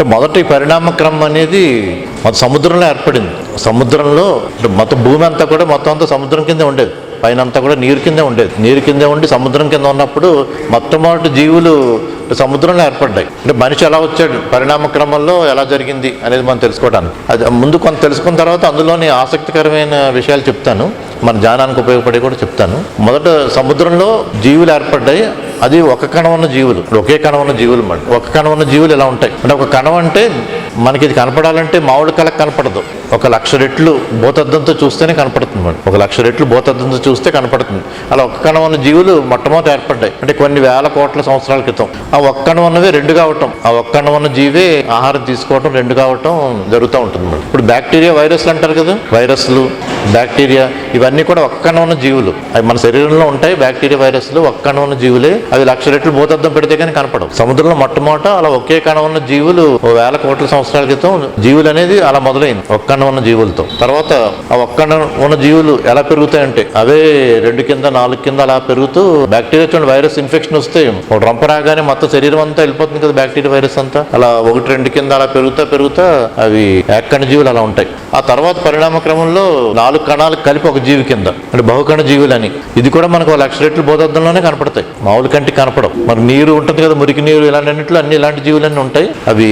అంటే మొదటి పరిణామ క్రమం అనేది మొత్తం సముద్రంలో ఏర్పడింది. సముద్రంలో మొత్తం భూమి అంతా కూడా మొత్తం అంతా సముద్రం కిందే ఉండేది. పైన అంతా కూడా నీరు కిందే ఉండేది. నీరు కిందే ఉండి సముద్రం కింద ఉన్నప్పుడు మొట్టమొదటి జీవులు సముద్రంలో ఏర్పడ్డాయి. అంటే మనిషి ఎలా వచ్చాడు? పరిణామ క్రమంలో ఎలా జరిగింది అనేది మనం తెలుసుకోవడానికి. అది ముందు కొంత తెలుసుకున్న తర్వాత అందులోని ఆసక్తికరమైన విషయాలు చెప్తాను. మన జ్ఞానానికి ఉపయోగపడి కూడా చెప్తాను. మొదట సముద్రంలో జీవులు ఏర్పడ్డాయి. అది ఒక కణం ఉన్న జీవులు ఒకే కణం ఉన్న జీవులు ఒక కణం ఉన్న జీవులు ఎలా ఉంటాయి? అంటే ఒక కణం అంటే మనకి ఇది కనపడాలంటే మామూలు కళకు కనపడదు. ఒక లక్ష రెట్లు భూతద్దంతో చూస్తేనే కనపడుతుంది మనం ఒక లక్ష రెట్లు భూతద్దంతో చూస్తే కనపడుతుంది. అలా ఒక్క కణం ఉన్న జీవులు మొట్టమొదటి ఏర్పడ్డాయి. అంటే కొన్ని వేల కోట్ల సంవత్సరాల క్రితం. ఆ ఒక్క కణం ఉన్నవి రెండు కావటం. ఆ ఒక్క కణం ఉన్న జీవే ఆహారం తీసుకోవటం రెండు కావటం జరుగుతూ ఉంటుంది మేడం ఇప్పుడు బ్యాక్టీరియా వైరస్లు అంటారు కదా? వైరస్లు బ్యాక్టీరియా ఇవన్నీ కూడా ఒక్క కణం ఉన్న జీవులు. అవి మన శరీరంలో ఉంటాయి బ్యాక్టీరియా వైరస్లు. ఒక్క కణం ఉన్న జీవులే. అవి లక్ష రెట్లు భూతద్దం పెడితే కానీ కనపడవు. సముద్రంలో మొట్టమొదట అలా ఒకే కణం ఉన్న జీవులు వేల కోట్ల సంవత్సరాల క్రితం జీవులు అనేది అలా మొదలైంది ఒక్కండ ఉన్న జీవులతో. తర్వాత ఆ ఒక్క ఉన్న జీవులు ఎలా పెరుగుతాయంటే అవే రెండు కింద నాలుగు కింద అలా పెరుగుతూ బ్యాక్టీరియా చూడండి వైరస్ ఇన్ఫెక్షన్ వస్తే ఒక రంప రాగానే మొత్తం శరీరం అంతా వెళ్ళిపోతుంది కదా బ్యాక్టీరియా వైరస్ అంతా. అలా ఒకటి రెండు కింద అలా పెరుగుతా పెరుగుతా అవి ఎక్కడి జీవులు అలా ఉంటాయి. ఆ తర్వాత పరిణామ క్రమంలో నాలుగు కణాలు కలిపి ఒక జీవి కింద అంటే బహుకణ జీవులని. ఇది కూడా మనకు ఒక లక్ష రెట్లు బోధద్దంలోనే కనపడతాయి. మామూలు కంటికి కనపడవు. మరి నీరు ఉంటుంది కదా మురికి నీరు ఇలాంటి అన్ని ఇలాంటి జీవులన్నీ ఉంటాయి. అవి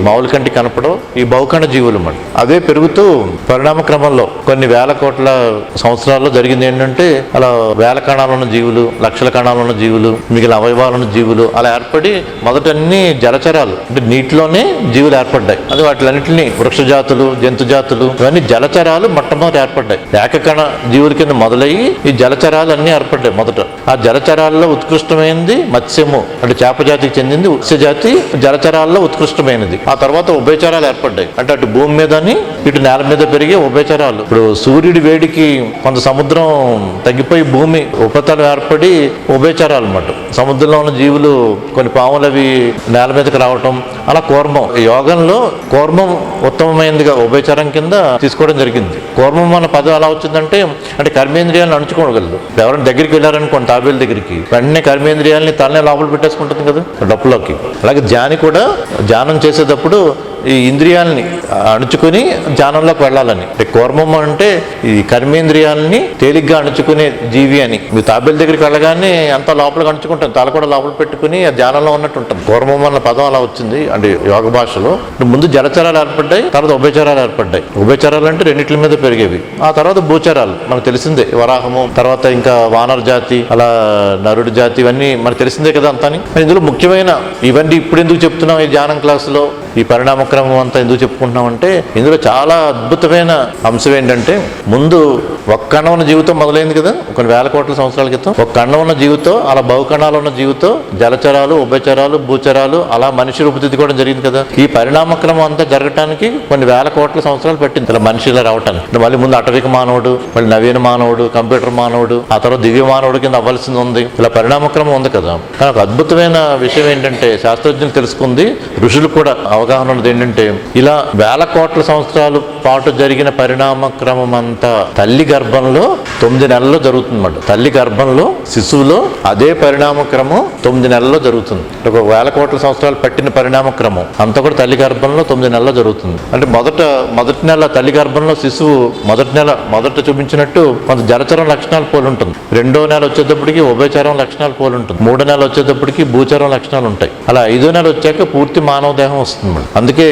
మామూలు కంటి కంటికి కనపడవు ఈ బహుకణ జీవులు మన అవే పెరుగుతూ పరిణామ క్రమంలో కొన్ని వేల కోట్ల సంవత్సరాల్లో జరిగింది ఏంటంటే అలా వేల కణాలున్న జీవులు లక్షల కణాలు ఉన్న జీవులు మిగిలిన అవయవాలను జీవులు అలా ఏర్పడి మొదట అన్ని జలచరాలు. అంటే నీటిలోనే జీవులు ఏర్పడ్డాయి. అది వాటిలన్నింటినీ వృక్ష జాతులు జంతు జాతులు ఇవన్నీ జలచరాలు మొట్టమొదటి ఏర్పడ్డాయి. ఏకకణ జీవుల కింద మొదలయ్యి ఈ జలచరాలు అన్ని ఏర్పడ్డాయి మొదట. ఆ జలచరాల్లో ఉత్కృష్టమైనది మత్స్యము అంటే చేప జాతికి చెందింది మత్స్య జాతి జలచరాల్లో ఉత్కృష్టమైనది. ఆ తర్వాత ఉభయచరాలు ఏర్పడ్డాయి. అంటే అటు భూమి మీదని ఇటు నేల మీద పెరిగే ఉభయచరాలు. ఇప్పుడు సూర్యుడి వేడికి కొంత సముద్రం తగ్గిపోయి భూమి ఉపరితలం ఏర్పడి ఉభయచరాలు అన్నమాట. సముద్రంలో ఉన్న జీవులు కొన్ని పాములు అవి నేల మీదకి రావటం అలా కూర్మం. ఈ యోగంలో కూర్మం ఉత్తమమైనదిగా ఉభయచరం కింద తీసుకోవడం జరిగింది. కూర్మం అన్న పదం ఎలా వచ్చిందంటే అంటే కర్మేంద్రియాలను అణుచుకోగలదు. ఎవరైనా దగ్గరికి వెళ్ళారనుకోండి తాబేలు దగ్గరికి వెంటనే కర్మేంద్రియాలని తలనే లోపల పెట్టేసుకుంటుంది కదా డప్పులోకి. అలాగే ధ్యాని కూడా ధ్యానం చేసేటప్పుడు ఈ ఇంద్రియాలని అణుచుకుని ధ్యానంలోకి వెళ్ళాలని. అంటే కూర్మం అంటే ఈ కర్మేంద్రియాలని తేలిగ్గా అణుచుకునే జీవి అని. మీ తాబేలు దగ్గరికి వెళ్ళగానే అంత లోపలికి అణుచుకుంటాం. తల కూడా లోపల పెట్టుకుని ఆ ధ్యానంలో ఉన్నట్టు ఉంటాం. కూర్మం అన్న పదం అలా వచ్చింది. అంటే యోగ భాషలో. ముందు జలచరాలు ఏర్పడ్డాయి తర్వాత ఉభయచరాలు ఏర్పడ్డాయి. ఉభయచరాలు అంటే రెండింటి మీద పెరిగేవి. ఆ తర్వాత భూచరాలు. మనకు తెలిసిందే వరాహము తర్వాత ఇంకా వానర జాతి అలా నరుడు జాతి ఇవన్నీ మనకు తెలిసిందే కదా అంతాని. ఇందులో ముఖ్యమైన ఇవన్నీ ఇప్పుడు ఎందుకు చెప్తున్నాం ఈ ధ్యానం క్లాసులో? ఈ పరిణామక్రమం అంతా ఎందుకు చెప్పుకుంటున్నామంటే ఇందులో చాలా అద్భుతమైన అంశం ఏంటంటే ముందు ఒక్క కణం ఉన్న జీవితం మొదలైంది కదా కొన్ని వేల కోట్ల సంవత్సరాల క్రితం. ఒక కణం ఉన్న జీవితం అలా బహుకణాలు ఉన్న జీవితం జలచరాలు ఉభయచరాలు భూచరాలు అలా మనిషి రూపుదిద్దుకోవడం కూడా జరిగింది కదా. ఈ పరిణామక్రమం అంతా జరగటానికి కొన్ని వేల కోట్ల సంవత్సరాలు పట్టింది. ఇలా మనిషిలా రావటానికి. అంటే మళ్ళీ ముందు అటవిక మానవుడు మళ్ళీ నవీన మానవుడు కంప్యూటర్ మానవుడు ఆ తర్వాత దివ్య మానవుడు కింద అవ్వాల్సింది ఉంది. ఇలా పరిణామక్రమం ఉంది కదా. కానీ ఒక అద్భుతమైన విషయం ఏంటంటే శాస్త్రజ్ఞులు తెలుసుకుంది ఋషులు కూడా అవగాహన ఉన్నది ఏంటంటే ఇలా వేల కోట్ల సంవత్సరాల పాటు జరిగిన పరిణామ క్రమం అంతా తల్లి గర్భంలో తొమ్మిది నెలల్లో జరుగుతుందన్నమాట. తల్లి గర్భంలో శిశువులో అదే పరిణామ క్రమం తొమ్మిది నెలల్లో జరుగుతుంది. ఒక వేల కోట్ల సంవత్సరాలు పట్టిన పరిణామ క్రమం అంతా కూడా తల్లి గర్భంలో తొమ్మిది నెలల్లో జరుగుతుంది. అంటే మొదట మొదటి నెల తల్లి గర్భంలో శిశువు మొదటి నెల మొదట చూపించినట్టు కొంత జలచరం లక్షణాలు పోలి ఉంటుంది రెండో నెల వచ్చేటప్పటికి ఉభయచరం లక్షణాలు పోలి ఉంటుంది మూడో నెల వచ్చేటప్పటికి భూచరం లక్షణాలు ఉంటాయి. అలా ఐదో నెల వచ్చాక పూర్తి మానవ దేహం వస్తుంది అందుకే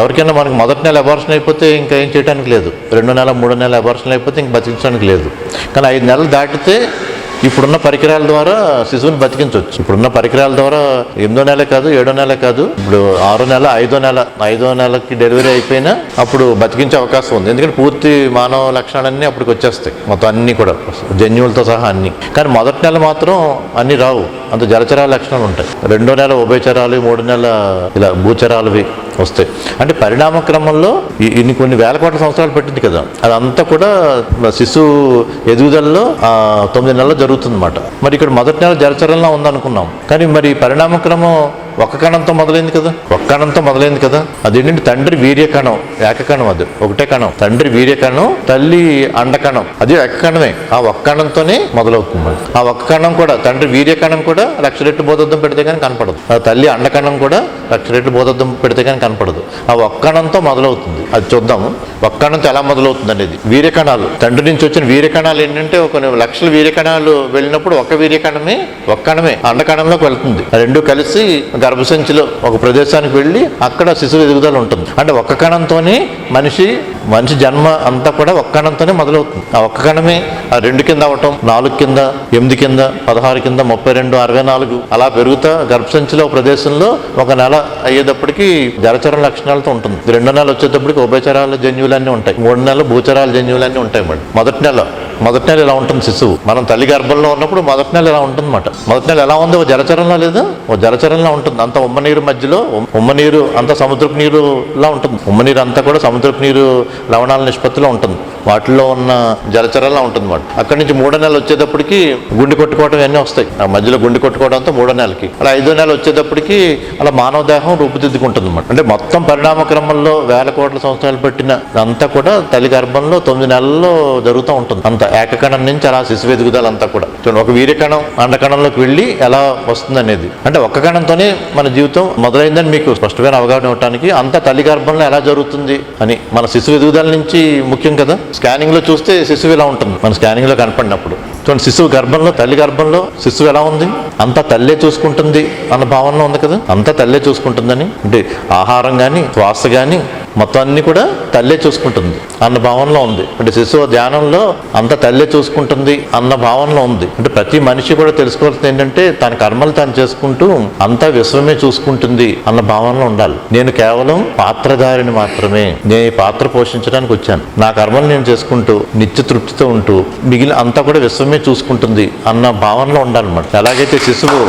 ఎవరికైనా మనకి మొదటి నెల అబార్షన్ అయిపోతే ఇంకా ఏం చేయడానికి లేదు. రెండు నెల మూడో నెల అబార్షన్ అయిపోతే ఇంక బతికించడానికి లేదు. కానీ ఐదు నెలలు దాటితే ఇప్పుడున్న పరికరాల ద్వారా శిశువుని బతికించవచ్చు. ఇప్పుడున్న పరికరాల ద్వారా ఎనిమిదో నెల కాదు ఏడో నెల కాదు ఇప్పుడు ఆరో నెల ఐదో నెల ఐదో నెలకి డెలివరీ అయిపోయినా అప్పుడు బతికించే అవకాశం ఉంది. ఎందుకంటే పూర్తి మానవ లక్షణాలన్నీ అప్పటికి వచ్చేస్తాయి. మొత్తం అన్నీ కూడా జన్యువులతో సహా అన్ని. కానీ మొదటి నెల మాత్రం అన్నీ రావు. అంత జలచరాల లక్షణాలు ఉంటాయి. రెండో నెల ఉభయచరాలు మూడో నెల ఇలా భూచరాలవి వస్తాయి. అంటే పరిణామ క్రమంలో ఇన్ని కొన్ని వేల కోట్ల సంవత్సరాలు పట్టింది కదా. అదంతా కూడా శిశువు ఎదుగుదలలో తొమ్మిది నెలలు జరుగుతుంది అనమాట మరి ఇక్కడ మొదటి నెల జలచరంలో ఉందనుకున్నాం. కానీ మరి పరిణామ క్రమం ఒక కణంతో మొదలైంది కదా. ఒక కణంతో మొదలైంది కదా. అదేంటంటే తండ్రి వీర్యకణం ఏకకణం అది ఒకటే కణం. తండ్రి వీర్యకణం తల్లి అండకణం అది ఏకకణమే ఆ ఒక్క కణంతోనే మొదలవుతుంది ఆ ఒక్క కణం కూడా తండ్రి వీర్యకణం కూడా లక్ష రెట్లు బోధద్దం పెడితే కానీ కనపడదు. తల్లి అండకణం కూడా లక్ష రెట్లు బోధద్దం పెడితే కానీ కనపడదు. ఆ ఒక్కణంతో మొదలవుతుంది. అది చూద్దాము. ఒక్కణంతో ఎలా మొదలవుతుంది అనేది వీర్యకణాలు. తండ్రి నుంచి వచ్చిన వీర్యకణాలు ఏంటంటే ఒక లక్షల వీర్యకణాలు వెళ్ళినప్పుడు ఒక వీర్యకణమే ఒక్కణమే అండకణంలోకి వెళ్తుంది. రెండు కలిసి గర్భసంచిలో ఒక ప్రదేశానికి వెళ్ళి అక్కడ శిశువు ఎదుగుదల ఉంటుంది. అంటే ఒక్క కణంతోనే మనిషి మనిషి జన్మ అంతా కూడా ఒక్క కణంతోనే మొదలవుతుంది. ఆ ఒక్క కణమే ఆ రెండు కింద అవటం నాలుగు కింద ఎనిమిది కింద పదహారు కింద ముప్పై రెండు అరవై నాలుగు అలా పెరుగుతా గర్భసంచిలో ప్రదేశంలో ఒక నెల అయ్యేటప్పటికి జలచరం లక్షణాలతో ఉంటుంది. రెండో నెల వచ్చేటప్పటికి ఉభయచరాల జన్యువులన్నీ ఉంటాయి. మూడు నెలలు భూచరాల జన్యువులన్నీ ఉంటాయి మేడం మొదటి నెల మొదటి నెల ఇలా ఉంటుంది శిశువు? మనం తల్లి గర్భంలో ఉన్నప్పుడు మొదటి నెల ఇలా ఉంటుంది అనమాట మొదటి నెల ఎలా ఉంది? ఓ జలచరంలో లేదా? ఓ జలచరంలో ఉంటుంది. అంత ఉమ్మ నీరు మధ్యలో ఉమ్- ఉమ్మ నీరు అంత సముద్రపు నీరులా ఉంటుంది. ఉమ్మనీరు అంతా కూడా సముద్రపు నీరు లవణాల నిష్పత్తిలో ఉంటుంది. వాటిలో ఉన్న జలచరంలా ఉంటుంది అనమాట అక్కడి నుంచి మూడో నెల వచ్చేటప్పటికి గుండె కొట్టుకోవడం ఇవన్నీ వస్తాయి. ఆ మధ్యలో గుండె కొట్టుకోవడంతో మూడో నెలకి. అలా ఐదో నెల వచ్చేటప్పటికి అలా మానవ దేహం రూపుదిద్దుకుంటుంది అనమాట అంటే మొత్తం పరిణామ క్రమంలో వేల కోట్ల సంవత్సరాలు పెట్టిన అంతా కూడా తల్లి గర్భంలో తొమ్మిది నెలల్లో జరుగుతూ ఉంటుంది. అంతా ఏకకణం నుంచి అలా శిశువు ఎదుగుదల అంతా కూడా. చూడండి ఒక వీర్యకణం అండకణంలోకి వెళ్ళి ఎలా వస్తుంది అనేది అంటే ఒక్క కణంతోనే మన జీవితం మొదలైందని మీకు స్పష్టమైన అవగాహన ఇవ్వడానికి అంత తల్లి గర్భంలో ఎలా జరుగుతుంది అని. మన శిశువు ఎదుగుదల నుంచి ముఖ్యం కదా. స్కానింగ్లో చూస్తే శిశువు ఎలా ఉంటుంది? మన స్కానింగ్లో కనపడినప్పుడు. చూడండి శిశువు గర్భంలో తల్లి గర్భంలో శిశువు ఎలా ఉంది? అంత తల్లే చూసుకుంటుంది అన్న భావనలో ఉంది కదా. అంత తల్లే చూసుకుంటుందని. అంటే ఆహారం కానీ శ్వాస కానీ మొత్తం అన్ని కూడా తల్లే చూసుకుంటుంది అన్న భావనలో ఉంది. అంటే శిశువు ధ్యానంలో అంత తల్లే చూసుకుంటుంది అన్న భావనలో ఉంది. అంటే ప్రతి మనిషి కూడా తెలుసుకోవాల్సింది ఏంటంటే తన కర్మలు తను చేసుకుంటూ అంతా విశ్వమే చూసుకుంటుంది అన్న భావనలో ఉండాలి. నేను కేవలం పాత్రధారిని మాత్రమే. నేను ఈ పాత్ర పోషించడానికి వచ్చాను. నా కర్మలు నేను చేసుకుంటూ నిత్య తృప్తితో ఉంటూ మిగిలిన అంతా కూడా విశ్వమే చూసుకుంటుంది అన్న భావనలో ఉండాలన్నమాట. ఎలాగైతే శిశువు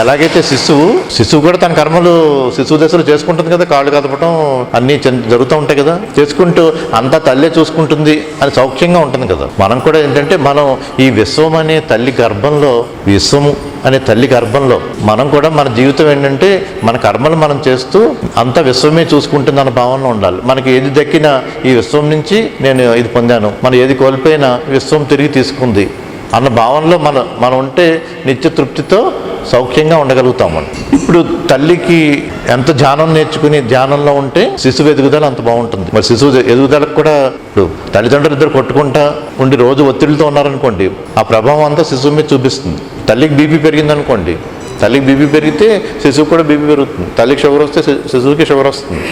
ఎలాగైతే శిశువు శిశువు కూడా తన కర్మలు శిశువు దశలో చేసుకుంటుంది కదా కాళ్ళు కదపటం అన్నీ జరుగుతూ ఉంటాయి కదా. చేసుకుంటూ అంతా తల్లే చూసుకుంటుంది అని సౌఖ్యంగా ఉంటుంది కదా. మనం కూడా ఏంటంటే మనం ఈ విశ్వం అనే తల్లి గర్భంలో విశ్వము అనే తల్లి గర్భంలో మనం కూడా మన జీవితం ఏంటంటే మన కర్మలు మనం చేస్తూ అంత విశ్వమే చూసుకుంటుంది అన్న భావనలో ఉండాలి. మనకి ఏది దక్కినా ఈ విశ్వం నుంచి నేను ఇది పొందాను మనం ఏది కోల్పోయినా విశ్వం తిరిగి తీసుకుంది. అన్న భావనలో మన మనం ఉంటే నిత్య తృప్తితో సౌఖ్యంగా ఉండగలుగుతాం మనం. ఇప్పుడు తల్లికి ఎంత ధ్యానం నేర్చుకుని ధ్యానంలో ఉంటే శిశువు ఎదుగుదల అంత బాగుంటుంది. మరి శిశువు ఎదుగుదలకు కూడా ఇప్పుడు తల్లిదండ్రులు ఇద్దరు కొట్టుకుంటా ఉండి రోజు ఒత్తిడితో ఉన్నారనుకోండి ఆ ప్రభావం అంతా శిశువు మీద చూపిస్తుంది. తల్లికి బీపీ పెరిగిందనుకోండి తల్లికి బీపీ పెరిగితే శిశువు కూడా బీపీ పెరుగుతుంది. తల్లికి షుగర్ వస్తే శి- శిశువుకి షుగర్ వస్తుంది.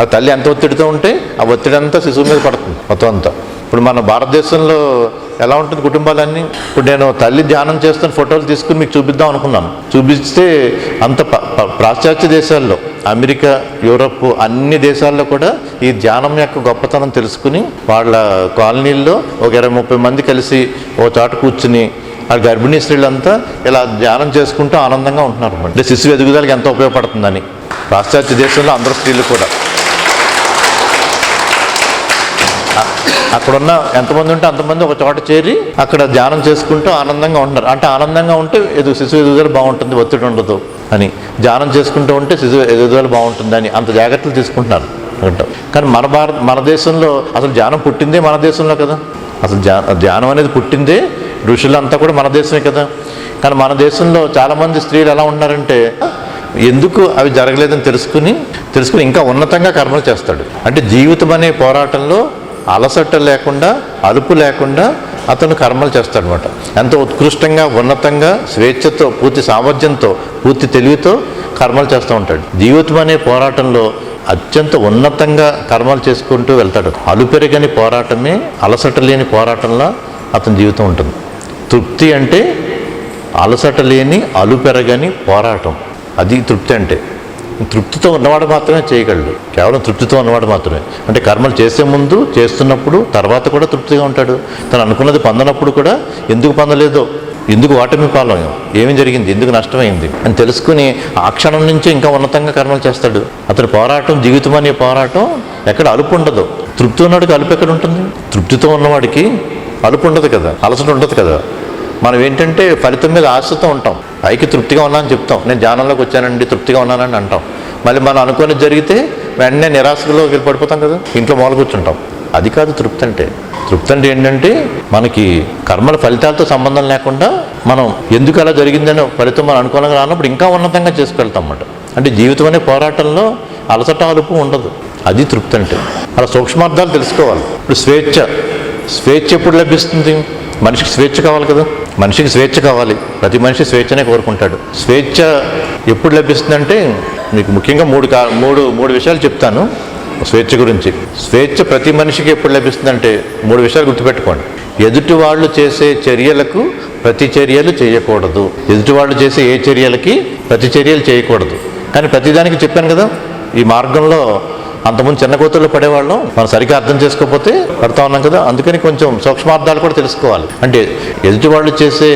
ఆ తల్లి ఎంత ఒత్తిడితో ఉంటే ఆ ఒత్తిడి అంతా శిశువు మీద పడుతుంది మొత్తం అంతా. ఇప్పుడు మన భారతదేశంలో ఎలా ఉంటుంది కుటుంబాలన్నీ? ఇప్పుడు నేను తల్లి ధ్యానం చేస్తున్న ఫోటోలు తీసుకుని మీకు చూపిద్దాం అనుకున్నాను. చూపిస్తే అంత ప- పాశ్చాత్య దేశాల్లో అమెరికా యూరప్ అన్ని దేశాల్లో కూడా ఈ ధ్యానం యొక్క గొప్పతనం తెలుసుకుని వాళ్ళ కాలనీల్లో ఒక ఇరవై ముప్పై మంది కలిసి ఓ చోట కూర్చుని ఆ గర్భిణీ స్త్రీలంతా ఇలా ధ్యానం చేసుకుంటూ ఆనందంగా ఉంటున్నారు. అంటే శిశువు ఎదుగుదలకి ఎంతో ఉపయోగపడుతుందని. పాశ్చాత్య దేశంలో అందరు స్త్రీలు కూడా. అక్కడున్న ఎంతమంది ఉంటే అంతమంది ఒక చోట చేరి అక్కడ ధ్యానం చేసుకుంటూ ఆనందంగా ఉంటారు అంటే ఆనందంగా ఉంటే ఎదు శిశువు ఎదుగుదల బాగుంటుంది ఒత్తిడి ఉండదు అని. ధ్యానం చేసుకుంటూ ఉంటే శిశువు ఎదుగుదల బాగుంటుంది అని అంత జాగ్రత్తలు తీసుకుంటున్నారు. అంటాం. కానీ మన భారత మన దేశంలో అసలు ధ్యానం పుట్టిందే మన దేశంలో కదా. అసలు ధ్యానం అనేది పుట్టిందే ఋషులంతా కూడా మన దేశమే కదా. కానీ మన దేశంలో చాలామంది స్త్రీలు ఎలా ఉన్నారంటే ఎందుకు అవి జరగలేదని తెలుసుకుని తెలుసుకుని ఇంకా ఉన్నతంగా కర్మలు చేస్తాడు. అంటే జీవితం అనే పోరాటంలో అలసట లేకుండా అలుపు లేకుండా అతను కర్మలు చేస్తాడనమాట. ఎంతో ఉత్కృష్టంగా ఉన్నతంగా స్వేచ్ఛతో పూర్తి సామర్థ్యంతో పూర్తి తెలివితో కర్మలు చేస్తూ ఉంటాడు. జీవితం అనే పోరాటంలో అత్యంత ఉన్నతంగా కర్మలు చేసుకుంటూ వెళ్తాడు. అలుపెరగని పోరాటమే అలసట లేని పోరాటంలో అతని జీవితం ఉంటుంది. తృప్తి అంటే అలసట లేని అలుపెరగని పోరాటం. అది తృప్తి అంటే. తృప్తితో ఉన్నవాడు మాత్రమే చేయగలడు. కేవలం తృప్తితో ఉన్నవాడు మాత్రమే. అంటే కర్మలు చేసే ముందు చేస్తున్నప్పుడు తర్వాత కూడా తృప్తిగా ఉంటాడు. తను అనుకున్నది పొందనప్పుడు కూడా ఎందుకు పొందలేదో ఎందుకు ఓటమి పాలం ఏమి జరిగింది ఎందుకు నష్టమైంది అని తెలుసుకుని ఆ క్షణం నుంచి ఇంకా ఉన్నతంగా కర్మలు చేస్తాడు. అతని పోరాటం జీవితం అనే పోరాటం ఎక్కడ అలుపు ఉండదు. తృప్తి ఉన్నవాడికి అలుపు ఎక్కడ ఉంటుంది? తృప్తితో ఉన్నవాడికి అలుపు ఉండదు కదా అలసట ఉండదు కదా. మనం ఏంటంటే ఫలితం మీద ఆశతో ఉంటాం. పైకి తృప్తిగా ఉన్నానని చెప్తాం. నేను ధ్యానంలోకి వచ్చానండి తృప్తిగా ఉన్నానని అంటాం. మళ్ళీ మనం అనుకుని జరిగితే వెంటనే నిరాశలో పడిపోతాం కదా. ఇంట్లో మూల కూర్చుంటాం. అది కాదు తృప్తి అంటే. తృప్తి అంటే ఏంటంటే మనకి కర్మల ఫలితాలతో సంబంధం లేకుండా మనం ఎందుకు అలా జరిగిందని ఫలితం మనం అనుకూలంగా రానప్పుడు ఇంకా ఉన్నతంగా చేసుకెళ్తాం అన్నమాట అంటే జీవితం అనే పోరాటంలో అలసట అలుపు ఉండదు. అది తృప్తి అంటే. అలా సూక్ష్మార్థాలు తెలుసుకోవాలి. ఇప్పుడు స్వేచ్ఛ. స్వేచ్ఛ ఎప్పుడు లభిస్తుంది? మనిషికి స్వేచ్ఛ కావాలి కదా. మనిషికి స్వేచ్ఛ కావాలి. ప్రతి మనిషి స్వేచ్ఛనే కోరుకుంటాడు. స్వేచ్ఛ ఎప్పుడు లభిస్తుందంటే మీకు ముఖ్యంగా మూడు కా మూడు మూడు విషయాలు చెప్తాను స్వేచ్ఛ గురించి. స్వేచ్ఛ ప్రతి మనిషికి ఎప్పుడు లభిస్తుందంటే మూడు విషయాలు గుర్తుపెట్టుకోండి. ఎదుటి వాళ్ళు చేసే చర్యలకు ప్రతి చర్యలు చేయకూడదు. ఎదుటి వాళ్ళు చేసే ఏ చర్యలకి ప్రతి చర్యలు చేయకూడదు. కానీ ప్రతిదానికి చెప్పాను కదా ఈ మార్గంలో అంతకుముందు చిన్న కోతుల్లో పడేవాళ్ళం మనం సరిగ్గా అర్థం చేసుకోకపోతే పడతా ఉన్నాం కదా అందుకని కొంచెం సూక్ష్మార్థాలు కూడా తెలుసుకోవాలి. అంటే ఎదుటి వాళ్ళు చేసే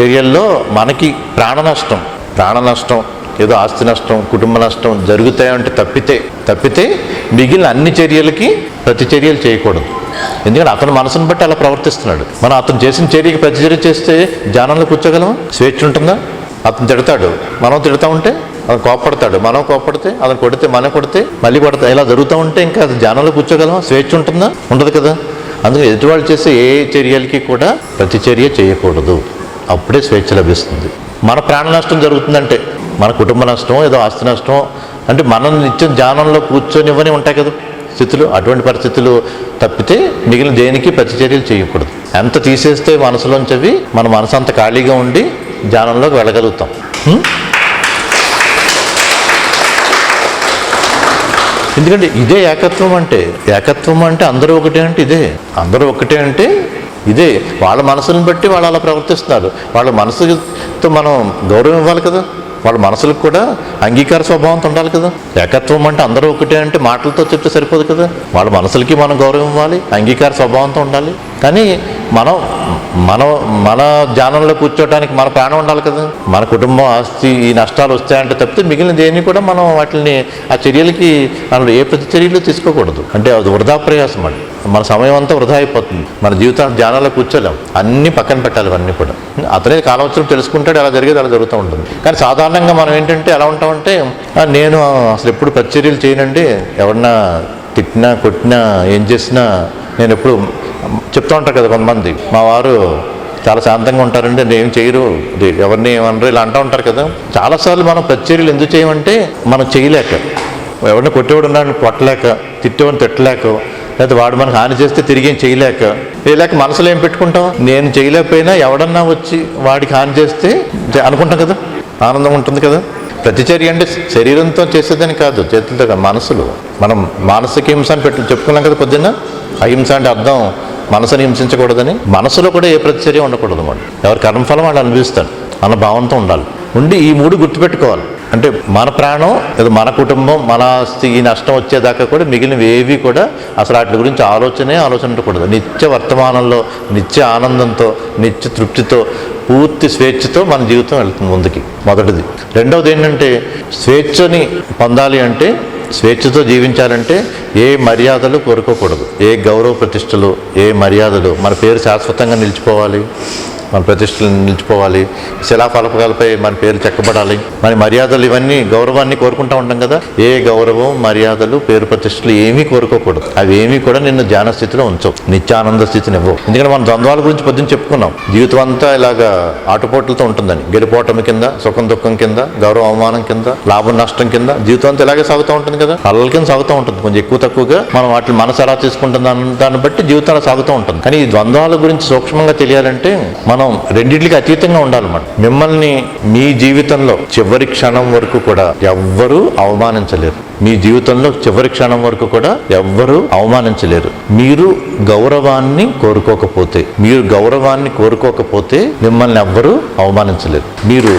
చర్యల్లో మనకి ప్రాణ నష్టం ప్రాణ నష్టం ఏదో ఆస్తి నష్టం కుటుంబ నష్టం జరుగుతాయంటే తప్పితే తప్పితే మిగిలిన అన్ని చర్యలకి ప్రతి చర్యలు చేయకూడదు. ఎందుకంటే అతను మనసును బట్టి అలా ప్రవర్తిస్తున్నాడు. మనం అతను చేసిన చర్యకి ప్రతి చర్య చేస్తే ధ్యానంలో కూర్చోగలం స్వేచ్ఛ ఉంటుందా? అతను తిడతాడు. మనం తిడతా ఉంటే అతను కోప్పడతాడు. మనం కోప్పడితే అతను కొడితే మనం కొడితే మళ్ళీ కొడతా ఇలా జరుగుతూ ఉంటే ఇంకా అది ధ్యానంలో కూర్చోగలమా? స్వేచ్ఛ ఉంటుందా? ఉండదు కదా. అందుకని ఎదుటివాళ్ళు చేసే ఏ చర్యలకి కూడా ప్రతి చర్య చేయకూడదు. అప్పుడే స్వేచ్ఛ లభిస్తుంది. మన ప్రాణ నష్టం జరుగుతుందంటే మన కుటుంబ నష్టం ఏదో ఆస్తి నష్టం అంటే మనం నిత్యం ధ్యానంలో కూర్చొని ఇవ్వని ఉంటాయి కదా స్థితులు. అటువంటి పరిస్థితులు తప్పితే మిగిలిన దేనికి ప్రతిచర్యలు చేయకూడదు. ఎంత తీసేస్తే మనసులోంచవి మన మనసు అంత ఖాళీగా ఉండి ధ్యానంలోకి వెళ్ళగలుగుతాం. ఎందుకంటే ఇదే ఏకత్వం అంటే ఏకత్వం అంటే అందరూ ఒకటే అంటే ఇదే. అందరూ ఒకటే అంటే ఇదే వాళ్ళ మనసులను బట్టి వాళ్ళు అలా ప్రవర్తిస్తున్నారు. వాళ్ళ మనసుతో మనం గౌరవం ఇవ్వాలి కదా. వాళ్ళ మనసులకు కూడా అంగీకార స్వభావంతో ఉండాలి కదా. ఏకత్వం అంటే అందరూ ఒకటే అంటే మాటలతో చెప్తే సరిపోదు కదా. వాళ్ళ మనసులకి మనం గౌరవం ఇవ్వాలి అంగీకార స్వభావంతో ఉండాలి. కానీ మనం మన మన ధ్యానంలో కూర్చోవడానికి మన ప్రాణం ఉండాలి కదా. మన కుటుంబం ఆస్తి ఈ నష్టాలు వస్తాయంటే తప్పితే మిగిలిన దేన్ని కూడా మనం వాటిని ఆ చర్యలకి అందులో ఏ ప్రతి చర్యలు తీసుకోకూడదు. అంటే అది వృధా ప్రయాసం అండి. మన సమయం అంతా వృధా అయిపోతుంది. మన జీవితాన్ని ధ్యానాల్లో కూర్చోలేం. అన్నీ పక్కన పెట్టాలి అవన్నీ కూడా. అతనే కాలవచ్చరం తెలుసుకుంటాడు ఎలా జరిగేది అలా జరుగుతూ ఉంటుంది. కానీ సాధారణంగా మనం ఏంటంటే ఎలా ఉంటామంటే నేను అసలు ఎప్పుడు ప్రతిచర్యలు చేయనండి. ఎవరన్నా తిట్టినా కొట్టినా ఏం చేసినా నేను ఎప్పుడు చెప్తూ ఉంటారు కదా కొంతమంది. మా వారు చాలా శాంతంగా ఉంటారండి. నేను ఏం చేయరు. ఎవరిని ఏమనరు. ఇలా అంటూ ఉంటారు కదా. చాలాసార్లు మనం ప్రతిచర్యలు ఎందుకు చేయమంటే మనం చేయలేక. ఎవరిని కొట్టేవాడు ఉన్నాడు కొట్టలేక తిట్టేవాడిని తిట్టలేక లేదా వాడు మనకు హాని చేస్తే తిరిగి చేయలేక. చేయలేక మనసులో ఏం పెట్టుకుంటాం? నేను చేయలేకపోయినా ఎవడన్నా వచ్చి వాడికి హాని చేస్తే అనుకుంటాం కదా? ఆనందం ఉంటుంది కదా? ప్రతిచర్య అంటే శరీరంతో చేసేదని కాదు చేతులతో కాదు మనసులు. మనం మానసిక హింస అని పెట్టు చెప్పుకున్నాం కదా పొద్దున్న? అహింస అంటే అర్థం మనసుని హింసించకూడదని. మనసులో కూడా ఏ ప్రతిచర్య ఉండకూడదు మనం ఎవరి కర్మఫలం వాళ్ళు అనుభవిస్తాడు అన్న భావంతో ఉండాలి. ఉండి ఈ మూడు గుర్తుపెట్టుకోవాలి. అంటే మన ప్రాణం లేదా మన కుటుంబం మన ఆస్తి ఈ నష్టం వచ్చేదాకా కూడా మిగిలినవి ఏవి కూడా అసలు వాటి గురించి ఆలోచనే ఆలోచన ఉండకూడదు నిత్య వర్తమానంలో నిత్య ఆనందంతో నిత్య తృప్తితో పూర్తి స్వేచ్ఛతో మన జీవితం వెళ్తుంది ముందుకి మొదటిది. రెండవది ఏంటంటే స్వేచ్ఛని పొందాలి అంటే స్వేచ్ఛతో జీవించాలంటే ఏ మర్యాదలు కోరుకోకూడదు. ఏ గౌరవ ప్రతిష్టలు ఏ మర్యాదలు మన పేరు శాశ్వతంగా నిలిచిపోవాలి. మన ప్రతిష్టలు నిలిచిపోవాలి శిలాఫలకాలపై మన పేరు చెక్కబడాలి. మన మర్యాదలు ఇవన్నీ గౌరవాన్ని కోరుకుంటూ ఉంటాం కదా? ఏ గౌరవం మర్యాదలు పేరు ప్రతిష్టలు ఏమీ కోరుకోకూడదు. అవి ఏమీ కూడా నిన్ను ధ్యాన స్థితిలో ఉంచవు. నిత్యానంద స్థితిని ఇవ్వవు ఎందుకంటే మనం ద్వంద్వాల గురించి పొద్దున్న చెప్పుకున్నాం. జీవితం అంతా ఇలాగా ఆటుపోట్లతో ఉంటుందని. గెలిపోవటం కింద సుఖం దుఃఖం కింద గౌరవ అవమానం కింద లాభం నష్టం కింద జీవితం అంతా ఇలాగే సాగుతూ ఉంటుంది కదా? అలల కింద సాగుతూ ఉంటుంది. కొంచెం ఎక్కువ తక్కువగా మనం వాటిని మనసు ఎలా తీసుకుంటుంది దాన్ని బట్టి జీవితాలు సాగుతూ ఉంటుంది. కానీ ఈ ద్వంద్వాల గురించి సూక్ష్మంగా తెలియాలంటే మనం రెండింటికి అతీతంగా ఉండాలన్నమాట. మిమ్మల్ని మీ జీవితంలో చివరి క్షణం వరకు కూడా ఎవ్వరూ అవమానించలేరు. మీ జీవితంలో చివరి క్షణం వరకు కూడా ఎవ్వరూ అవమానించలేరు. మీరు గౌరవాన్ని కోరుకోకపోతే మీరు గౌరవాన్ని కోరుకోకపోతే మిమ్మల్ని ఎవ్వరూ అవమానించలేరు. మీరు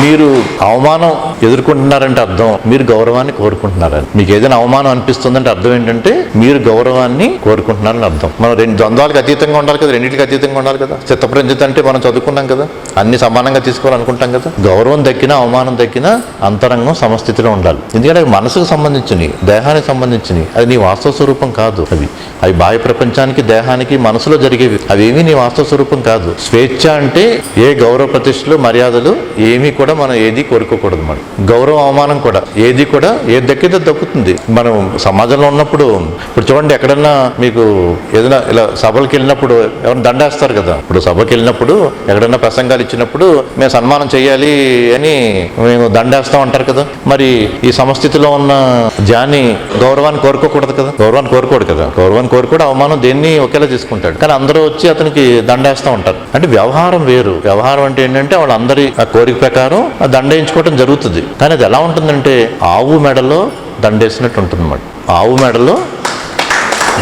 మీరు అవమానం ఎదుర్కొంటున్నారంటే అర్థం. మీరు గౌరవాన్ని కోరుకుంటున్నారని. మీకు ఏదైనా అవమానం అనిపిస్తుందంటే అర్థం ఏంటంటే మీరు గౌరవాన్ని కోరుకుంటున్నారని అర్థం. మనం రెండు ద్వంద్వాలకు అతీతంగా ఉండాలి కదా రెండింటికి అతీతంగా ఉండాలి కదా. చిత్తప్రంజిత అంటే మనం చదువుకున్నాం కదా అన్ని సమానంగా తీసుకోవాలనుకుంటాం కదా. గౌరవం దక్కినా అవమానం దక్కినా అంతరంగం సమస్థితిలో ఉండాలి. ఎందుకంటే అవి మనసుకు సంబంధించినవి దేహానికి సంబంధించినవి. అది నీ వాస్తవ స్వరూపం కాదు అవి. అవి బాహ్య ప్రపంచానికి దేహానికి మనసులో జరిగేవి. అవేమీ నీ వాస్తవ స్వరూపం కాదు. స్వేచ్ఛ అంటే ఏ గౌరవ ప్రతిష్టలు మర్యాదలు ఏమీ కూడా మనం ఏది కోరుకోకూడదు మనం గౌరవ అవమానం కూడా. ఏది కూడా ఏది దక్కితే దక్కుతుంది. మనం సమాజంలో ఉన్నప్పుడు ఇప్పుడు చూడండి ఎక్కడన్నా మీకు ఏదైనా ఇలా సభలకు వెళ్ళినప్పుడు ఎవరైనా దండేస్తారు కదా. ఇప్పుడు సభకి వెళ్ళినప్పుడు ఎక్కడన్నా ప్రసంగాలు ఇచ్చినప్పుడు మేము సన్మానం చేయాలి అని మేము దండేస్తాం అంటారు కదా. మరి ఈ సమస్థితిలో ఉన్న జాని గౌరవాన్ని కోరుకోకూడదు కదా. గౌరవాన్ని కోరుకోడు కదా. గౌరవాన్ని కోరుకోడు అవమానం దేన్ని ఒకేలా తీసుకుంటాడు కానీ అందరూ వచ్చి అతనికి దండేస్తూ ఉంటారు. అంటే వ్యవహారం వేరు. వ్యవహారం అంటే ఏంటంటే వాళ్ళందరి ఆ కోరిక ప్రకారం ఆ దండేయించుకోవడం జరుగుతుంది. కానీ అది ఎలా ఉంటుందంటే ఆవు మెడలో దండేసినట్టు ఉంటుంది అన్నమాట ఆవు మెడలో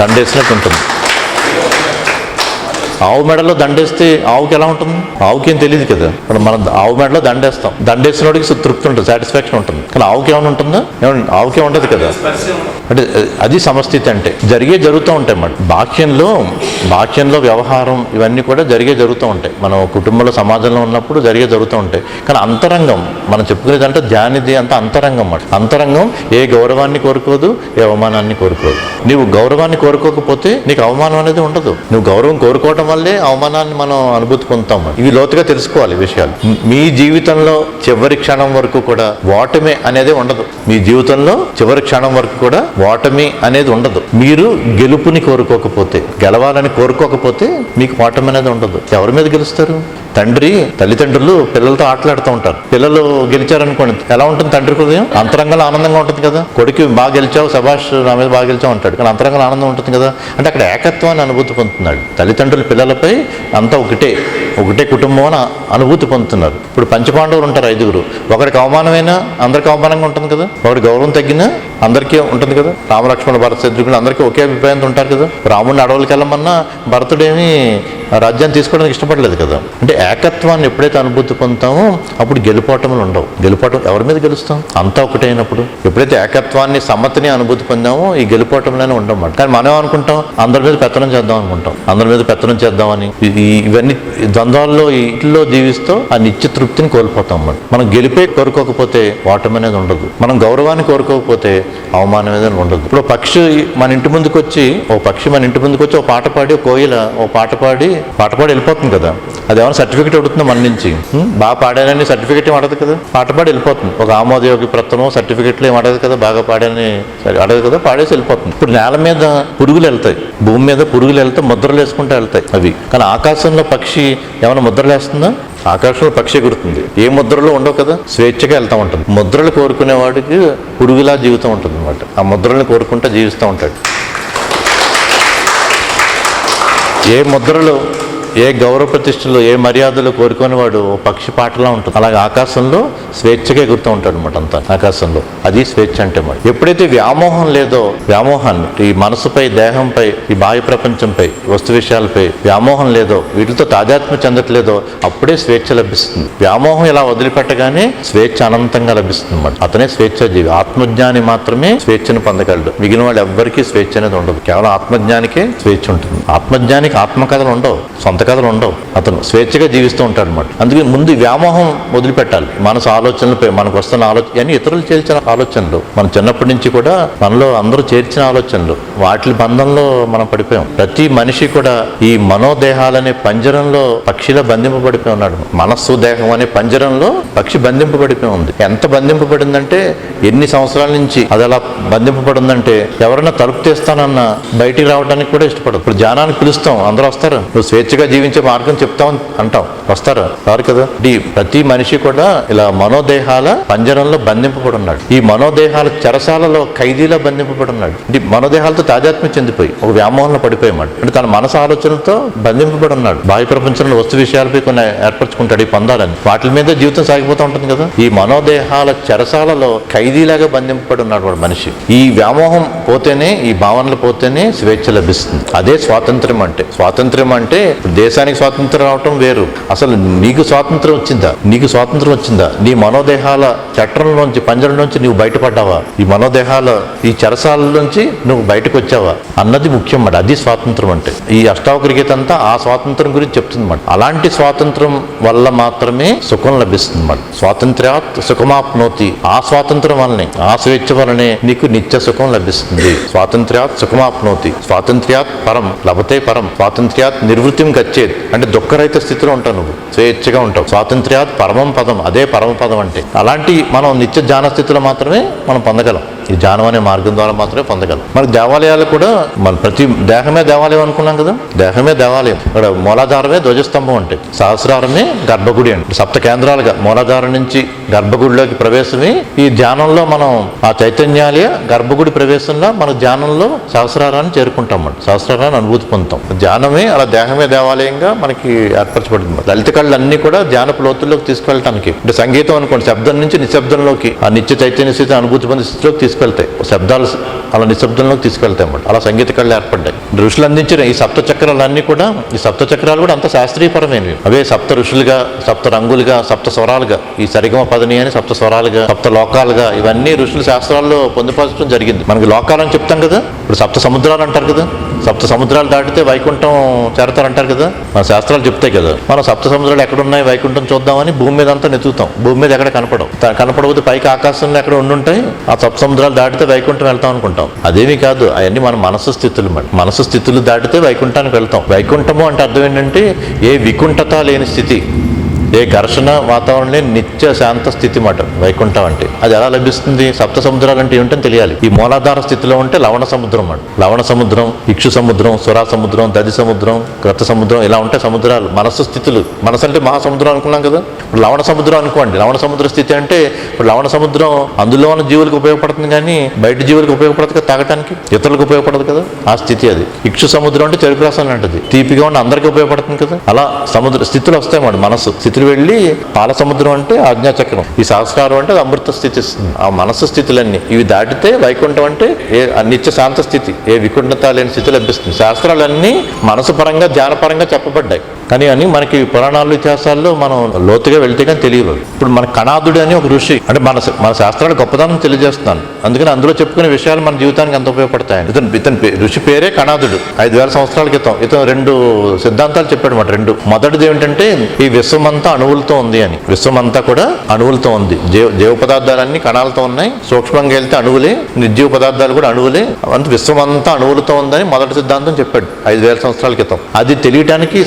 దండేసినట్టు ఉంటుంది. ఆవు మెడలో దండేస్తే ఆవుకి ఎలా ఉంటుంది? ఆవుకి ఏం తెలియదు కదా. ఇప్పుడు మనం ఆవు మెడలో దండేస్తాం. దండేసినోడికి తృప్తి ఉంటుంది సాటిస్ఫాక్షన్ ఉంటుంది. కానీ ఆవుకి ఏమైనా ఉంటుందా? ఏమన్నా ఆవుకి ఉండదు కదా. అంటే అది సమస్థితి అంటే. జరిగే జరుగుతూ ఉంటాయి అన్నమాట. బాక్యంలో బాక్యంలో వ్యవహారం ఇవన్నీ కూడా జరిగే జరుగుతూ ఉంటాయి. మనం కుటుంబంలో సమాజంలో ఉన్నప్పుడు జరిగే జరుగుతూ ఉంటాయి. కానీ అంతరంగం మనం చెప్పుకునేది అంటే ధ్యానిది అంత అంతరంగం అన్నమాట. అంతరంగం ఏ గౌరవాన్ని కోరుకోదు ఏ అవమానాన్ని కోరుకోదు. నీవు గౌరవాన్ని కోరుకోకపోతే నీకు అవమానం అనేది ఉండదు. నువ్వు గౌరవం కోరుకోవడం వల్లే అవమానాన్ని మనం అనుభూతి పొందుతాం ఇవి లోతుగా తెలుసుకోవాలి విషయాలు. మీ జీవితంలో చివరి క్షణం వరకు కూడా ఓటమి అనేది ఉండదు. మీ జీవితంలో చివరి క్షణం వరకు కూడా ఓటమి అనేది ఉండదు. మీరు గెలుపుని కోరుకోకపోతే గెలవాలని కోరుకోకపోతే మీకు ఓటమి అనేది ఉండదు. ఎవరి మీద గెలుస్తారు? తండ్రి తల్లిదండ్రులు పిల్లలతో ఆటలాడుతూ ఉంటారు. పిల్లలు గెలిచారనుకోండి ఎలా ఉంటుంది తండ్రి హృదయం? అంతరంగంలో ఆనందంగా ఉంటుంది కదా. కొడుకు బాగా గెలిచావు సభాష్ నా మీద బాగా గెలిచావు అంటాడు. కానీ అంతరంగంలో ఆనందం ఉంటుంది కదా. అంటే అక్కడ ఏకత్వాన్ని అనుభూతి పొందుతున్నాడు. తల్లిదండ్రులు పిల్లలపై అంతా ఒకటే ఒకటే కుటుంబం అని అనుభూతి పొందుతున్నారు. ఇప్పుడు పంచపాండవులు ఉంటారు ఐదుగురు. ఒకరికి అవమానమైనా అందరికి అవమానంగా ఉంటుంది కదా. ఒకటి గౌరవం తగ్గినా అందరికీ ఉంటుంది కదా. రామలక్ష్మణ భరత శత్రుఘ్నుడు అందరికీ ఒకే అభిప్రాయంతో ఉంటారు కదా. రాముడిని అడవులకి వెళ్ళమన్నా భరతుడేమి రాజ్యాన్ని తీసుకోవడానికి ఇష్టపడలేదు కదా. అంటే ఏకత్వాన్ని ఎప్పుడైతే అనుభూతి పొందుతామో అప్పుడు గెలుపోటములు ఉండవు. గెలుపోవటం ఎవరి మీద గెలుస్తాం? అంతా ఒకటే అయినప్పుడు. ఎప్పుడైతే ఏకత్వాన్ని సమ్మతిని అనుభూతి పొందామో ఈ గెలుపోవటంలోనే ఉండమాట కానీ మనం అనుకుంటాం అందరి మీద పెత్తనం చేద్దాం అనుకుంటాం. అందరి మీద పెత్తనం చేద్దామని. ఇవన్నీ ద్వంద్వాల్లో ఇంట్లో జీవిస్తూ ఆ నిత్య తృప్తిని కోల్పోతాం మనం. మనం గెలిపే కోరుకోకపోతే ఓటమి అనేది ఉండదు. మనం గౌరవాన్ని కోరుకోకపోతే అవమానం ఏదైనా ఉండదు. ఇప్పుడు పక్షి మన ఇంటి ముందుకు వచ్చి ఓ పక్షి మన ఇంటి ముందుకు వచ్చి ఓ పాట పాడి కోయిల ఓ పాట పాడి పాట పాడి వెళ్ళిపోతుంది కదా. అది ఏమైనా సర్టిఫికేట్ అడుగుతుంది మన నుంచి. బాగా పాడానని సర్టిఫికేట్ ఏం అడగదు కదా. పాట పాడి వెళ్ళిపోతుంది. ఒక ఆమోదయోగి ప్రత్తనం సర్టిఫికేట్లు ఏం అడగదు కదా బాగా పాడని సరే అడగదు కదా పాడేసి వెళ్ళిపోతుంది. ఇప్పుడు నేల మీద పురుగులు వెళ్తాయి. భూమి మీద పురుగులు వెళ్తే ముద్రలు వేసుకుంటూ వెళ్తాయి అవి. కానీ ఆకాశంలో పక్షి ఏమైనా ముద్రలు వేస్తుందా? ఆకాశంలో పక్షి ఎగురుతుంది. ఏ ముద్రలో ఉండవు కదా? స్వేచ్ఛగా వెళ్తూ ఉంటుంది. ముద్రలు కోరుకునే వాడికి పురుగులా జీవితం ఉంటుంది అనమాట ఆ ముద్రల్ని కోరుకుంటూ జీవిస్తూ ఉంటాడు. ఏ ముద్రలు ఏ గౌరవ ప్రతిష్టలు ఏ మర్యాదలు కోరుకొని వాడు పక్షి పాటలా ఉంటుంది. అలాగే ఆకాశంలో స్వేచ్ఛగా ఎగురుతూ ఉంటాడు అనమాట అంతా ఆకాశంలో. అది స్వేచ్ఛ అంటే మరి. ఎప్పుడైతే వ్యామోహం లేదో వ్యామోహాన్ని ఈ మనసుపై దేహంపై ఈ బాహ్య ప్రపంచంపై వస్తు విషయాలపై వ్యామోహం లేదో వీటితో తాదాత్మ్యం చెందట్లేదో అప్పుడే స్వేచ్ఛ లభిస్తుంది. వ్యామోహం ఇలా వదిలిపెట్టగానే స్వేచ్ఛ అనంతంగా లభిస్తుంది అనమాట అతనే స్వేచ్ఛ జీవి ఆత్మజ్ఞాని మాత్రమే స్వేచ్ఛను పొందగలడు. మిగిలిన వాళ్ళు ఎవ్వరికీ స్వేచ్ఛ అనేది ఉండదు. కేవలం ఆత్మజ్ఞానికే స్వేచ్ఛ ఉంటుంది. ఆత్మజ్ఞానికి ఆత్మకథలు ఉండవు. సొంత కథలు ఉండవు. అతను స్వేచ్ఛగా జీవిస్తూ ఉంటాడు అనమాట అందుకే ముందు వ్యామోహం వదిలిపెట్టాలి. మనసు ఆలోచనలపై మనకు వస్తున్న ఆలోచన అని ఇతరులు చేర్చిన ఆలోచనలు. మనం చిన్నప్పటి నుంచి కూడా మనలో అందరూ చేర్చిన ఆలోచనలు. వాటి బంధంలో మనం పడిపోయాం. ప్రతి మనిషి కూడా ఈ మనోదేహాలనే పంజరంలో పక్షిలా బంధింపబడిపోయి ఉన్నాడు. మనస్సు దేహం అనే పంజరంలో పక్షి బంధింపబడిపోయి ఉంది. ఎంత బంధింపబడిందంటే ఎన్ని సంవత్సరాల నుంచి అది అలా బంధింపబడిందంటే ఎవరైనా తలుపు తీస్తానన్న బయటికి రావడానికి కూడా ఇష్టపడదు ఇప్పుడు జానానికి పిలుస్తాం. అందరూ వస్తారు. నువ్వు స్వేచ్ఛగా జీవించే మార్గం చెప్తాం అంటాం. వస్తారు. రారు కదా? ఈ ప్రతి మనిషి కూడా ఇలా మనోదేహాల పంజరంలో బంధింపబడి ఉన్నాడు ఈ మనోదేహాల చెరసాలలో ఖైదీలా బంధింపబడి ఉన్నాడు ఈ మనోదేహాలతో తాజాత్మ్యం చెందిపోయి ఒక వ్యామోహంలో పడిపోయాడు. అంటే తన మనసు ఆలోచనలతో బంధింపబడి ఉన్నాడు బాహ్య ప్రపంచంలో వస్తు విషయాలపై కొన్ని ఏర్పరచుకుంటాడు ఈ పొందాలని. వాటి మీద జీవితం సాగిపోతూ ఉంటుంది కదా? ఈ మనోదేహాల చెరసాలలో ఖైదీలాగా బంధింపబడి ఉన్నాడు వాడు మనిషి. ఈ వ్యామోహం పోతేనే ఈ భావనలు పోతేనే స్వేచ్ఛ లభిస్తుంది. అదే స్వాతంత్ర్యం అంటే. స్వాతంత్ర్యం అంటే దేశానికి స్వాతంత్రం రావటం వేరు. అసలు నీకు స్వాతంత్రం వచ్చిందా? నీకు స్వాతంత్రం వచ్చిందా? నీ మనోదేహాల చట్టంలోంచి పంజరంలోంచి నువ్వు బయటపడ్డావా? ఈ మనోదేహాల ఈ చెరసాల నుంచి నువ్వు బయటకు వచ్చావా అన్నది ముఖ్యం మాట. అది స్వాతంత్రం అంటే. ఈ అష్టావకర గీత అంతా ఆ స్వాతంత్రం గురించి చెప్తుంది మాట. అలాంటి స్వాతంత్రం వల్ల మాత్రమే సుఖం లభిస్తుంది మాట. స్వాతంత్ర్యాత్ సుఖమాప్నోతి. ఆ స్వాతంత్రం వల్లనే ఆ స్వేచ్ఛ వలనే నీకు నిత్య సుఖం లభిస్తుంది. స్వాతంత్ర్యాత్ సుఖమాప్నోతి. స్వాతంత్ర్యాత్ పరం. లభతే పరం. స్వాతంత్ర్యాత్ నిర్వృత్తిం గచ్చేది అంటే దుఃఖరహిత స్థితిలో ఉంటావు నువ్వు. స్వేచ్ఛగా ఉంటావు. స్వాతంత్ర్యాత్ పరమం పదం అదే పరమ పదం అంటే. అలాంటి మనం నిత్య ధ్యాన స్థితిలో మాత్రమే మనం పొందగలం. ఈ ధ్యానం అనే మార్గం ద్వారా మాత్రమే పొందగలం. మనకు దేవాలయాలు కూడా మన ప్రతి దేహమే దేవాలయం అనుకున్నాం కదా? దేహమే దేవాలయం. ఇక్కడ మూలాధారమే ధ్వజస్తంభం అంటే. సహస్రారమే గర్భగుడి అంటే. సప్త కేంద్రాలుగా మూలాధారం నుంచి గర్భగుడిలోకి ప్రవేశమే ఈ ధ్యానంలో మనం ఆ చైతన్యాలయ గర్భగుడి ప్రవేశంలో మన ధ్యానంలో సహస్రారాన్ని చేరుకుంటాం మనం. సహస్రారాన్ని అనుభూతి పొందుతాం. ధ్యానమే అలా దేహమే దేవాలయంగా మనకి ఏర్పరచబడింది లలిత కళ్ళు అన్ని కూడా ధ్యానపు లోతుల్లోకి తీసుకెళ్ళటానికి అంటే సంగీతం అనుకోండి శబ్దం నుంచి నిశ్శబ్దంలోకి ఆ నిత్య చైతన్య స్థితి అనుభూతి పొందే స్థితిలోకి తీసుకెళ్తాయి శబ్దాలు అలా నిశ్శబ్దంలోకి తీసుకెళ్తాయి అన్నమాట. అలా సంగీత కళ్ళు ఏర్పడ్డాయి. ఋషులు అందించిన ఈ సప్త చక్రాలన్నీ కూడా ఈ సప్త చక్రాలు కూడా అంత శాస్త్రీయపరమైనవి. అవే సప్త ఋషులుగా సప్త రంగులుగా సప్త స్వరాలుగా ఈ సరిగమ పదని అని సప్త స్వరాలుగా సప్త లోకాలుగా ఇవన్నీ ఋషులు శాస్త్రాల్లో పొందుపరచడం జరిగింది. మనకి లోకాలని చెప్తాం కదా ఇప్పుడు సప్త సముద్రాలు అంటారు కదా. సప్త సముద్రాలు దాటితే వైకుంఠం చేరతారంటారు కదా? మన శాస్త్రాలు చెప్తాయి కదా. మనం సప్త సముద్రాలు ఎక్కడున్నాయి వైకుంఠం చూద్దామని భూమి మీద అంతా నెతుకుతాం. భూమి మీద ఎక్కడ కనపడవు. త- కనపడకపోతే పైకి ఆకాశంలో ఎక్కడ ఉండుంటాయి? ఆ సప్త సముద్రాలు దాటితే వైకుంఠం వెళ్తాం అనుకుంటాం. అదేమీ కాదు అవన్నీ మన మనసు స్థితులు మనసు స్థితులు దాటితే వైకుంఠానికి వెళ్తాం. వైకుంఠము అంటే అర్థం ఏంటంటే ఏ వికుంఠత లేని స్థితి. ఏ ఘర్షణ వాతావరణంలో నిత్య శాంత స్థితి మాట వైకుంఠం అంటే. అది ఎలా లభిస్తుంది? సప్త సముద్రాలు అంటే ఏమిటని తెలియాలి. ఈ మూలాధార స్థితిలో ఉంటే లవణ సముద్రం అంట లవణ సముద్రం ఇక్షు సముద్రం సురా సముద్రం దది సముద్రం క్రత సముద్రం ఇలా ఉంటాయి సముద్రాలు మనస్సు స్థితులు. మనసు అంటే మహాసముద్రం అనుకున్నాం కదా? ఇప్పుడు లవణ సముద్రం అనుకోండి. లవణ సముద్ర స్థితి అంటే ఇప్పుడు లవణ సముద్రం అందులో ఉన్న జీవులకు ఉపయోగపడుతుంది కానీ బయట జీవులకు ఉపయోగపడదు కదా తాగటానికి? ఇతరులకు ఉపయోగపడదు కదా? ఆ స్థితి అది. ఇక్షు సముద్రం అంటే చెరుకు రసం లాంటిది తీపిగా ఉన్న అందరికీ ఉపయోగపడుతుంది కదా? అలా సముద్ర స్థితులు వస్తాయి మాట మనసు స్థితులు వెళ్ళి పాల సముద్రం అంటే ఆజ్ఞాచక్రం. ఈ సహస్కారం అంటే అది అమృత స్థితి ఆ మనస్సు స్థితులన్నీ. ఇవి దాటితే వైకుంఠం అంటే ఏ నిత్య శాంత స్థితి ఏ వికుంఠత లేని స్థితి లభిస్తుంది. శాస్త్రాలన్నీ మనసు పరంగా ధ్యానపరంగా చెప్పబడ్డాయి. కానీ అని మనకి పురాణాలు ఇతిహాసాల్లో మనం లోతుగా వెళ్తే కానీ తెలియదు. ఇప్పుడు మన కణాదుడు అని ఒక ఋషి అంటే మన మన శాస్త్రాలు గొప్పదనం తెలియజేస్తున్నాను. అందుకని అందులో చెప్పుకునే విషయాలు మన జీవితానికి ఎంత ఉపయోగపడతాయి ఇతను ఇతని ఋషి పేరే కణాదుడు. ఐదు వేల సంవత్సరాల క్రితం ఇతను రెండు సిద్ధాంతాలు చెప్పాడు మాట రెండు. మొదటిది ఏమిటంటే ఈ విశ్వమంతా అణువులతో ఉంది అని. విశ్వమంతా కూడా అణువులతో ఉంది. జీవ జీవ పదార్థాలన్నీ కణాలతో ఉన్నాయి. సూక్ష్మంగా వెళ్తే అణువులే నిర్జీవ పదార్థాలు కూడా అణువులే. అంత విశ్వమంతా అణువులతో ఉందని మొదటి సిద్ధాంతం చెప్పాడు ఐదు వేల సంవత్సరాల క్రితం. అది తెలియటానికి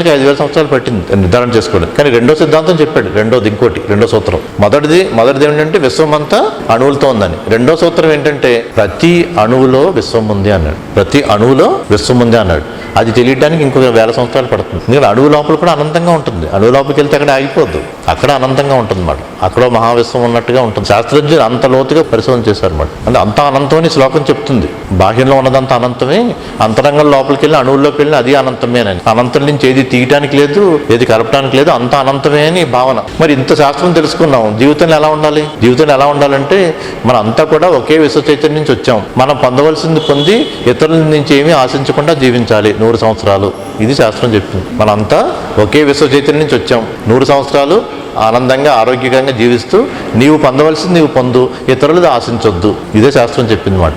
శాస్త్రజ్ఞులకి ఐదు వేల సంవత్సరాలు పట్టింది. నిర్ధారణ చేసుకోవడం కానీ రెండో సిద్ధాంతం చెప్పాడు రెండోది ఇంకోటి రెండో సూత్రం. మొదటిది మొదటిది ఏంటంటే విశ్వమంతా అణువులతో ఉందని. రెండో సూత్రం ఏంటంటే ప్రతి అణువులో విశ్వం ఉంది అన్నాడు. ప్రతి అణువులో విశ్వం ఉంది అన్నాడు. అది తెలియడానికి ఇంకొక వేల సంవత్సరాలు పడుతుంది. ఎందుకంటే అణువు లోపల కూడా అనంతంగా ఉంటుంది. అణువు లోపలికి వెళ్తే అక్కడ ఆగిపోద్దు. అక్కడ అనంతంగా ఉంటుంది మాట. అక్కడ మహావిశ్వం ఉన్నట్టుగా ఉంటుంది. శాస్త్రజ్ఞులు అంత లోతుగా పరిశోధన చేశారు మాట. అంటే అంత అనంతం అని శ్లోకం చెప్తుంది. బాహ్యంలో ఉన్నదంతా అనంతమే అంతరంగం లోపలికి వెళ్ళి అణువుల్లోకి వెళ్ళి అది అనంతమేనని అనంతం నుంచి ఏది తీయటానికి లేదు ఏది కలపడానికి లేదు అంత అనంతమే అని భావన. మరి ఇంత శాస్త్రం తెలుసుకున్నాం. జీవితంలో ఎలా ఉండాలి? జీవితంలో ఎలా ఉండాలంటే మన అంతా కూడా ఒకే విశ్వ చైతన్యం నుంచి వచ్చాం. మనం పొందవలసింది పొంది ఇతరుల నుంచి ఏమీ ఆశించకుండా జీవించాలి. నూరు సంవత్సరాలు. ఇది శాస్త్రం చెప్పింది మనంతా ఒకే విశ్వ చైతన్యం నుంచి వచ్చాం. నూరు సంవత్సరాలు ఆనందంగా ఆరోగ్యకంగా జీవిస్తూ నీవు పొందవలసింది నీవు పొందు ఇతరులది ఆశించొద్దు ఇదే శాస్త్రం చెప్పింది మాట.